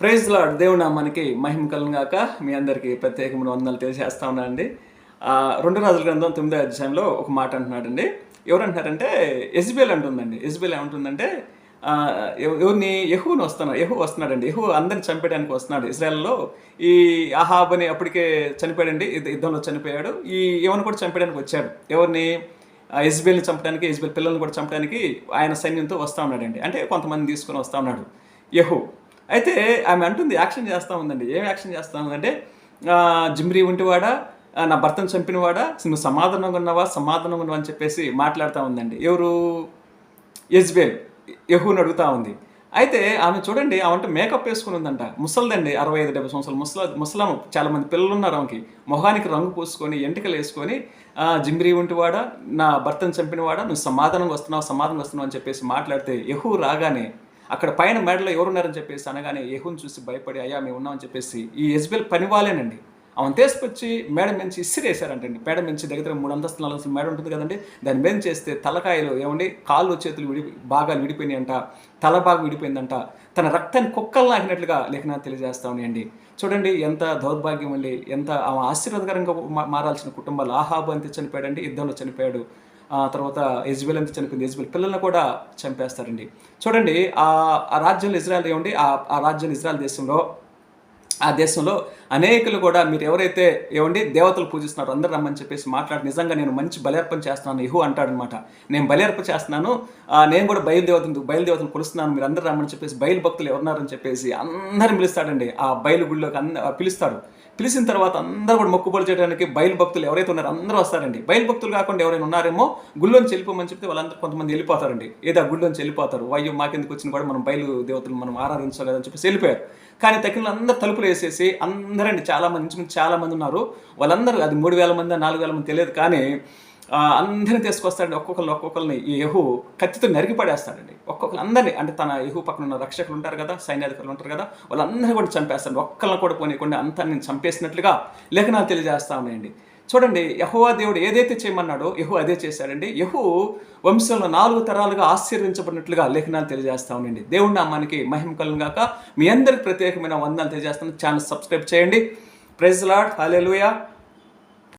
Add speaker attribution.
Speaker 1: Praise lord దేవుడు మనకి మహిమ కలంగాక మీ అందరికీ ప్రత్యేకమైన వందలు తెలియజేస్తా ఉన్నానండి. రెండు రాజుల గ్రంథం తొమ్మిదో అధ్యాయంలో ఒక మాట అంటున్నాడండి. ఎవరంటున్నారంటే ఎస్బిఎల్ అంటుందండి. ఎస్బిఎల్ ఏమంటుందంటే ఎవరిని? యహూని వస్తున్నాడు యహూ వస్తున్నాడండి. యహూ అందరిని చంపేయడానికి వస్తున్నాడు. ఇజ్రాయెల్లో ఈ అహాబ్ అని అప్పటికే చనిపోయాడండి. యుద్ధంలో చనిపోయాడు. ఈ ఎవరిని కూడా చంపేయడానికి వచ్చాడు. ఎవరిని? ఎస్బిఎల్ని చంపడానికి ఎస్బిఎల్ పిల్లల్ని కూడా చంపడానికి ఆయన సైన్యంతో వస్తూ ఉన్నాడండి. అంటే కొంతమంది తీసుకొని వస్తూ ఉన్నాడు. యహూ. అయితే ఆమె అంటుంది యాక్షన్ చేస్తూ ఉందండి. ఏం యాక్షన్ చేస్తూ ఉందంటే జిమ్రీ ఉంటివాడా? నా భర్తను చంపినవాడా? నువ్వు సమాధానంగా ఉన్నావా? సమాధానంగా ఉన్నావా? అని చెప్పేసి మాట్లాడుతూ ఉందండి. ఎవరు? యజ్బేల్. యహూని అడుగుతా ఉంది. అయితే ఆమె చూడండి ఆమె మేకప్ వేసుకుని ఉందంట. ముసలిదండి అరవై ఐదు డెబ్బై సంవత్సరాలు. ముసల ముసలాం చాలా మంది పిల్లలు ఉన్నారు ఆమెకి. మొహానికి రంగు పూసుకొని ఎంటికలు వేసుకొని జిమ్రీ ఉంటివాడా? నా భర్తను చంపినవాడా? నువ్వు సమాధానంగా వస్తున్నావు? సమాధానం వస్తున్నావు? అని చెప్పేసి మాట్లాడితే యహూ రాగానే అక్కడ పైన మెడలో ఎవరున్నారని చెప్పేసి అనగానే యహూని చూసి భయపడి అయ్యా మేము ఉన్నామని చెప్పేసి ఈ ఎస్బిఎల్ పనివాలేనండి. ఆమెను తీసుకొచ్చి మేడ మించి ఇసిరేసారంటండి మేడ మించి దగ్గర మూడు అంతస్తులు నాలుగు అంతస్తుల మేడ ఉంటుంది కదండి. దాని మీద చేస్తే తలకాయలు ఏమండి? కాళ్ళు చేతులు విడి భాగాలు విడిపోయినాయంట. తల భాగం విడిపోయిందంట. తన రక్తాన్ని కుక్కలు నాకినట్లుగా లేఖనాలు తెలియజేస్తా ఉన్నాయండి. చూడండి ఎంత దౌర్భాగ్యం అండి. ఎంత ఆమె ఆశీర్వాదకరంగా మారాల్సిన కుటుంబాలు. ఆహాబు అంతే చనిపోయాడండి యుద్ధంలో చనిపోయాడు. తర్వాత ఎజ్బెల్ అంతా చనిపోయింది? ఎజ్బెల్ పిల్లల్ని కూడా చంపేస్తారండి. చూడండి ఆ రాజ్యంలో ఇజ్రాయల్ ఏమండి ఆ ఆ రాజ్యం ఇజ్రాయల్ దేశంలో ఆ దేశంలో అనేకులు కూడా మీరు ఎవరైతే ఏమండి దేవతలు పూజిస్తున్నారో అందరు రమ్మని చెప్పేసి మాట్లాడి నిజంగా నేను మంచి బలిర్పణ చేస్తున్నాను ఇహు అంటాడనమాట. నేను బలిర్పణ చేస్తున్నాను నేను కూడా బయలుదేవతను బయలుదేవతను కొలుస్తున్నాను మీరు అందరు రమ్మని చెప్పేసి బయలు భక్తులు ఎవరున్నారని చెప్పేసి అందరిని పిలుస్తాడండి. ఆ బయలు గుళ్ళోకి అంద పిలుస్తాడు. పిలిచిన తర్వాత అందరూ కూడా మొక్కుబడి చేయడానికి బయలు భక్తులు ఎవరైతే ఉన్నారో అందరూ వస్తారండి. బయలు భక్తులు కాకుండా ఎవరైనా ఉన్నారేమో గుళ్ళోంచి వెళ్ళిపోమని చెప్తే వాళ్ళందరూ కొంతమంది వెళ్ళిపోతారండి. ఏదో ఆ గుళ్ళోంచి వెళ్ళిపోతారు. అయ్యో మాకెందుకు వచ్చిన కూడా మనం బయలు దేవతలు మనం ఆరాధించలేదని చెప్పేసి వెళ్ళిపోయారు. కానీ తగిన అందరూ తలుపులు వేసేసి అందరండి చాలా మంది ఇంచుమించు చాలా మంది ఉన్నారు. వాళ్ళందరూ అది మూడు వేల మంది నాలుగు వేల మంది తెలియదు కానీ అందరిని తీసుకొస్తాడండి. ఒక్కొక్కరిని ఒక్కొక్కరిని యహు కత్తితో నరికి పడేస్తాడండి ఒక్కొక్కరు అందరినీ. అంటే తన యహు పక్కన ఉన్న రక్షకులు ఉంటారు కదా సైన్యాధికారులు ఉంటారు కదా వాళ్ళందరినీ కూడా చంపేస్తాడు ఒక్కళ్ళని కూడా పోనీయకుండా అంతా నేను చంపేసినట్లుగా లేఖనాలు తెలియజేస్తా ఉన్నాయండి. చూడండి యహోవా దేవుడు ఏదైతే చేయమన్నాడో యహు అదే చేశాడండి. యహు వంశంలో నాలుగు తరాలుగా ఆశీర్వించబడినట్లుగా లేఖనాలు తెలియజేస్తా ఉండండి. దేవుడి నామానికి మహిమ కలం గాక. మీ అందరికి ప్రత్యేకమైన వందనాలు తెలియజేస్తాను. ఛానల్ సబ్స్క్రైబ్ చేయండి. Praise lord hallelujah